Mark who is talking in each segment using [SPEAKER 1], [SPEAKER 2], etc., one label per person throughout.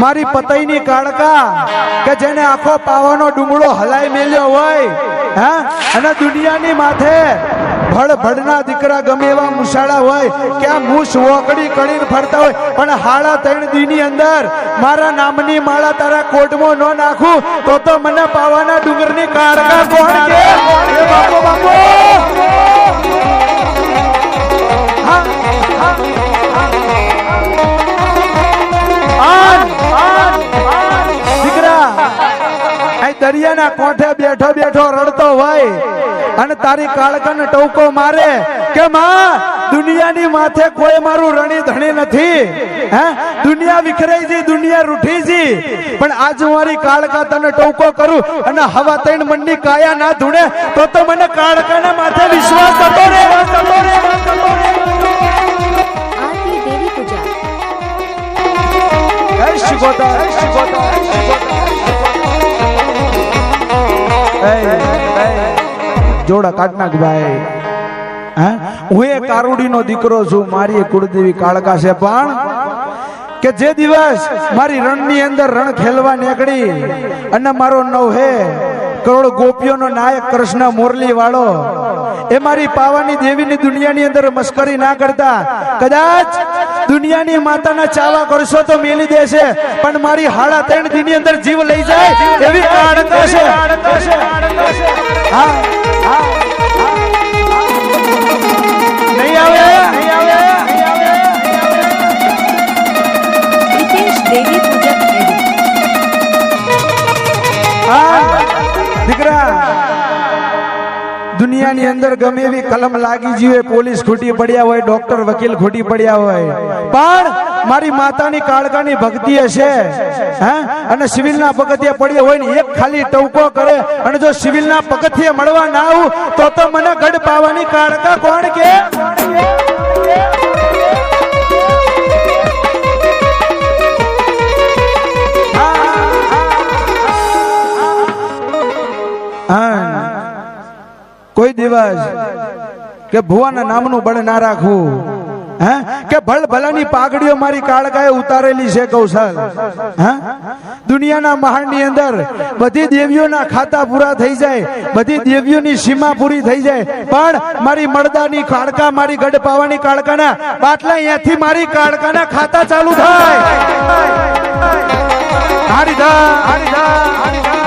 [SPEAKER 1] મારી પતઈની કાળકા કે જેને આખો પાવાનો ડુંગળો હલાઈ મેલ્યો હોય, હા? અને દુનિયાની માથે ભડભડના દીકરા ગમે એવા મુસાળા હોય કે આ મૂસ વોકડી કરીને ફરતા હોય, પણ હાડા ત્રણ દીની અંદર મારા નામની માળા તારા કોટમાં ન નાખું, તો તો મને પાવાના ડુંગરની કાળકા કોણ કે? બાપો બાપો! દરિયાના કોઠે બેઠો બેઠો રડતો હોય? અને તારી કાળકન ટોકો મારે કે માં દુનિયાની માથે કોઈ મારું રણી ધણી નથી હે? દુનિયા વિખરાઈ જી દુનિયા રૂઠી જી પણ આજ મારી કાળકા તને ટોકો કરું અને હવા તૈણ મનની કાયા ના ધૂણે તો તો મને કાળકાના માથે વિશ્વાસ હતો રે હતો રે હતો રે.
[SPEAKER 2] આરતી દેવી પૂજા.
[SPEAKER 1] જય શ્રી ગોતા જય શ્રી ગોતા જય શ્રી ગોતા જોડા કાઢ નાખ ભાઈ હા એ કારુડીનો દીકરો છું, મારી કુળદેવી કાળકા છે, પણ કે જે દિવસ મારી રણની અંદર રણ ખેલવા નીકળી અને મારો નવ હે કરોડ ગોપીઓનો નાયક કૃષ્ણ મોરલી વાળો એ મારી પાવાની દેવીની દુનિયાની અંદર મસ્કરી ના કરતા. કદાચ દુનિયાની માતાના ચાવા કરશો તો મેલી દેશે, પણ મારી હાડા ત્રણ દીની અંદર જીવ લઈ જાય એવી આનંદ છે હા હા. દુનિયાની અંદર ગમે એવી કલમ લાગી જીવે પોલીસ ખોટી પડ્યા હોય, ડોક્ટર, વકીલ ખોટી પડ્યા હોય. પણ મારી માતાની કાળકાની ભક્તિ હશે, હા? અને સિવિલના પગથિયે પડ્યા હોય ને, એક ખાલી ટવકો કરે અને જો સિવિલના પગથિયે મળવા ના આવું, તો તો મને ગઢ પાવાની કાળકા કોણ કે? હા. કોઈ દિવસ કે ભુવાના નામનું બળ ના રાખવું, હે? કે ભલ ભલાની પાઘડીઓ મારી કાળકાએ ઉતારેલી છે કૌશલ, હે? દુનિયાના મહાણની અંદર બધી દેવીઓના ખાતા પૂરા થઈ જાય, બધી દેવીઓની સીમા પૂરી થઈ જાય, પણ મારી મળદાની કાળકા, મારી ગઢ પાવાની કાળકાના બાટલા અહીંયાથી મારી કાળકાના ખાતા ચાલુ થાય. હારી ધા, હારી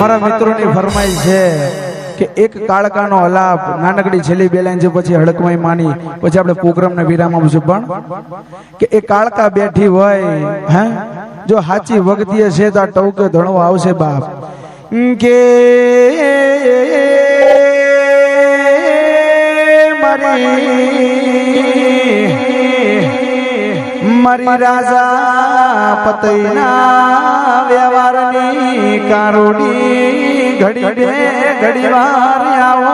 [SPEAKER 1] મારા મિત્રોની ફરમાઈ છે કે એક કાળકાનો અલાપ નાનકડી છેલ્લી બે લાઈન છે, પછી હડકમાઈ માની, પછી આપણે પ્રોગ્રામને વિરામ આપશું પણ કે એ કાળકા બેઠી હોય, હે? જો સાચી વગતીએ છે તો આ ટવકે ધણો આવશે બાપ. કે મારી મારી રાજા પતૈના વ્યવહારની કારોડી ઘડી બે ઘડી વાર આવો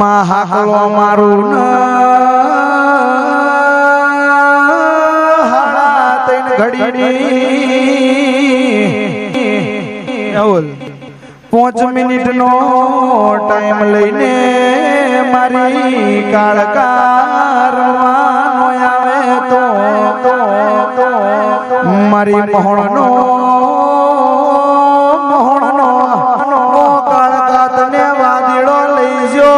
[SPEAKER 1] મહાકલો મારું અવલ. પાંચ મિનિટ નો ટાઈમ લઈને મારી કાળકારવાનો મારી મહોણનો મોહણનો કાળકા તને વાદળો લઈ જો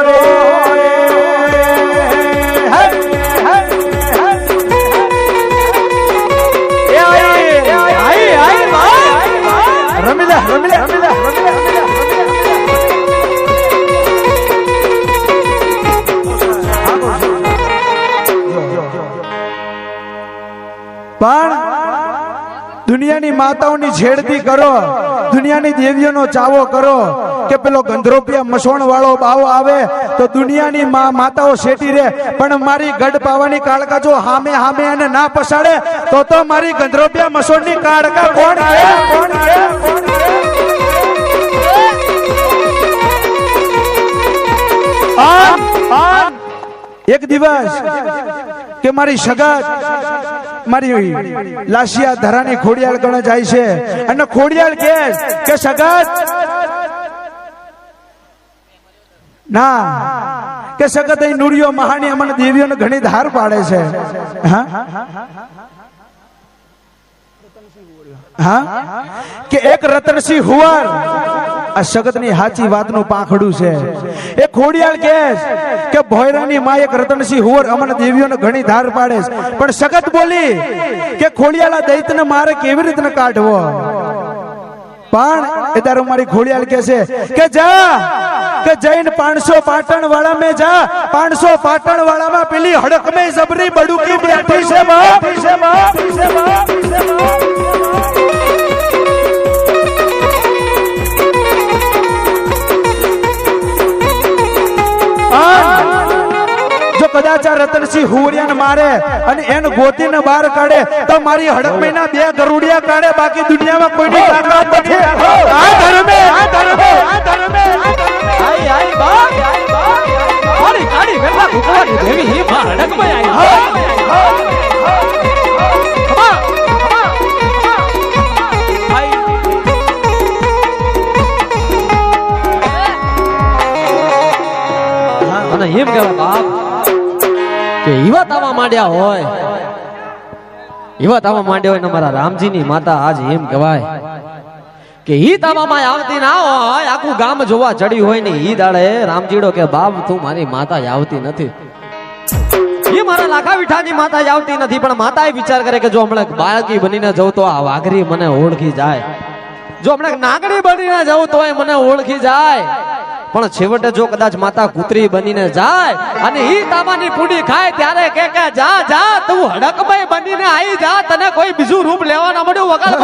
[SPEAKER 1] રે હે, હે, હે. એ આઈ, આઈ, આઈ, આઈ. રમી રમી લે રમી લે રમી લે રમી લે પણ દુનિયાની માતાઓની છેડતી કરો. દુનિયાની દેવીઓનો ચાવો કરો. કે પેલો ગંધરોપિયા મસોણ વાળો બાવ આવે તો દુનિયાની માતાઓ શેટી રે પણ મારી ગઢ પાવાની કાળકા જો હામે હામે એને ના પસાડે, તો તો મારી ગંધરોપિયા મસોણની કાળકા કોણ કોણ છે કોણ છે એક દિવસ કે મારી સગત મારી લાશિયા ધરાની ખોડિયાળ ગણ જાય છે. અને ખોડિયાળ કે કે, સગત. ના, કે સગત અહીં નુરિયો મહાની અમને દેવીઓને ઘણી ધાર પાડે છે. હા? કે એક રતનસિંહ હુવાર આ સગતની સાચી વાતનું પાંખડું છે. એ ખોડિયાળ કે કે ભોયરાની માં એક રતનસિંહ હુવર અમને દેવીઓને ઘણી ધાર પાડે પણ સગત બોલી કે ખોડિયાળા દૈતને મારે કેવી રીતના કાઢવો? પણ એ તારું મારી ખોડિયાળ કે છે કે જા, કે જૈન પાંચસો પાટણ વાળા મેં જા. પાંચસો પાટણ વાળામાં પેલી હડક મેં જબરી બડુકી બેઠી છે કદાચ આ રતનસિંહ હુવરિયાને મારે અને એને ગોતીને બહાર કાઢે તો મારી હડક મહિના બે ગરુડિયા કાઢે બાકી દુનિયામાં કોઈની તાકાત નથી. આ ધર્મે આ ધર્મે.
[SPEAKER 3] અને એમ કહેવાય બાપ, કે એવા તાવા માંડ્યા હોય. એવા તાવા માંડ્યા હોય અમારા રામજીની માતા આજ એમ કહેવાય કે ઈ તાવામાં આવતી ના હોય, આખું ગામ જોવા ચડી હોય ને ઈ દાડે રામજીડો કે, બાપ, તું મારી માતા આવતી નથી. એ મારા લાખા વિઠાની માતા આવતી નથી, પણ માતાએ વિચાર કરે કે જો હમણાં બાળકી બનીને જવું તો આ વાઘરી મને ઓળખી જાય. જો હમણાં નાગડી બનીને જવું તો મને ઓળખી જાય. પણ છેવટે જો કદાચ માતા કૂતરી બનીને જાય અને ઈ તામાની પૂડી ખાય ત્યારે કે કે, જા જા, તું હડકભાઈ બનીને આવી જા, તને કોઈ બીજું રૂપ લેવા ના મળ્યું વગર.